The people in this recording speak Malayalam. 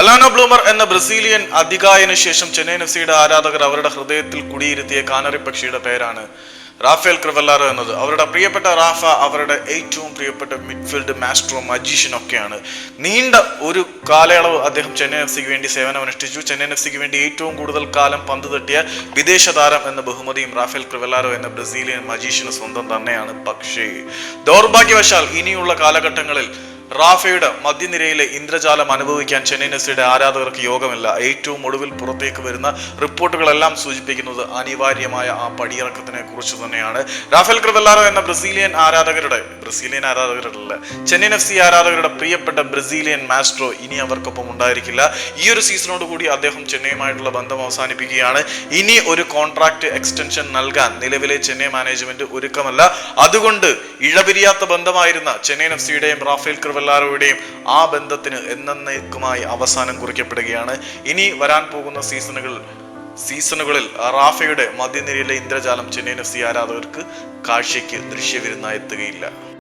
അലാനോ ബ്ലൂമർ എന്ന ബ്രസീലിയൻ അധികായന് ശേഷം ചെന്നൈ എഫ് സിയുടെ ആരാധകർ അവരുടെ ഹൃദയത്തിൽ കുടിയിരുത്തിയ കാനറി പക്ഷിയുടെ പേരാണ് റാഫേൽ ക്രിവല്ലാറോ എന്നത്. അവരുടെ പ്രിയപ്പെട്ട റാഫ അവരുടെ ഏറ്റവും പ്രിയപ്പെട്ട മിഡ്ഫീൽഡ് മാസ്റ്ററോ മജീഷ്യൻ ഒക്കെയാണ്. നീണ്ട ഒരു കാലയളവ് അദ്ദേഹം ചെന്നൈ എഫ് സിക്ക് വേണ്ടി സേവനമനുഷ്ഠിച്ചു. ചെന്നൈ എഫ് സിക്ക് വേണ്ടി ഏറ്റവും കൂടുതൽ കാലം പന്ത് തട്ടിയ വിദേശ താരം എന്ന ബഹുമതിയും റാഫേൽ ക്രിവല്ലാറോ എന്ന ബ്രസീലിയൻ മജീഷ്യന് സ്വന്തം തന്നെയാണ് പക്ഷേ. ദൗർഭാഗ്യവശാൽ ഇനിയുള്ള കാലഘട്ടങ്ങളിൽ റാഫയുടെ മധ്യനിരയിലെ ഇന്ദ്രജാലം അനുഭവിക്കാൻ ചെന്നൈ എഫ്സിയുടെ ആരാധകർക്ക് യോഗമില്ല. ഏറ്റവും ഒടുവിൽ പുറത്തേക്ക് വരുന്ന റിപ്പോർട്ടുകളെല്ലാം സൂചിപ്പിക്കുന്നത് അനിവാര്യമായ ആ പടിയിറക്കത്തിനെ കുറിച്ച് തന്നെയാണ്. റാഫേൽ ക്രിവല്ലാറോ എന്ന ബ്രസീലിയൻ ആരാധകരുടെ ബ്രസീലിയൻ ആരാധകരുടെ ചെന്നൈ എഫ് സി ആരാധകരുടെ പ്രിയപ്പെട്ട ബ്രസീലിയൻ മാസ്ട്രോ ഇനി അവർക്കൊപ്പം ഉണ്ടായിരിക്കില്ല. ഈ ഒരു സീസണോട് കൂടി അദ്ദേഹം ചെന്നൈയുമായിട്ടുള്ള ബന്ധം അവസാനിപ്പിക്കുകയാണ്. ഇനി ഒരു കോൺട്രാക്ട് എക്സ്റ്റൻഷൻ നൽകാൻ നിലവിലെ ചെന്നൈ മാനേജ്മെന്റ് ഒരുക്കമല്ല. അതുകൊണ്ട് ഇഴപിരിയാത്ത ബന്ധമായിരുന്ന ചെന്നൈ എഫ് സിയുടെയും റാഫേൽ ക്രിവല്ലാരോയുടെയും ആ ബന്ധത്തിന് എന്നേക്കുമായി അവസാനം കുറിക്കപ്പെടുകയാണ്. ഇനി വരാൻ പോകുന്ന സീസണുകൾ സീസണുകളിൽ റാഫയുടെ മധ്യനിരയിലെ ഇന്ദ്രജാലം ചെന്നൈ എഫ് സി ആരാധകർക്ക് കാഴ്ചയ്ക്ക് ദൃശ്യവിരുന്നായി എത്തുകയില്ല.